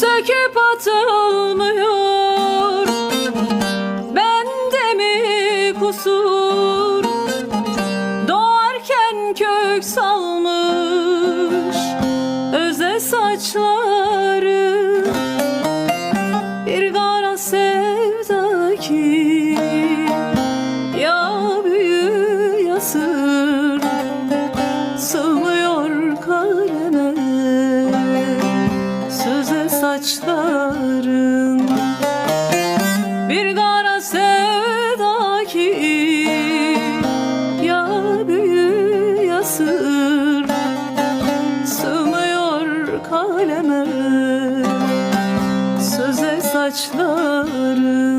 söküp atılmıyor. Bende mi kusur? Doğarken kök salmış Öze saçları. Bir kara sevda ki Ya büyü saçların. Bir kara sevda ki Ya büyü ya sır. Sığmıyor kaleme. Söze saçların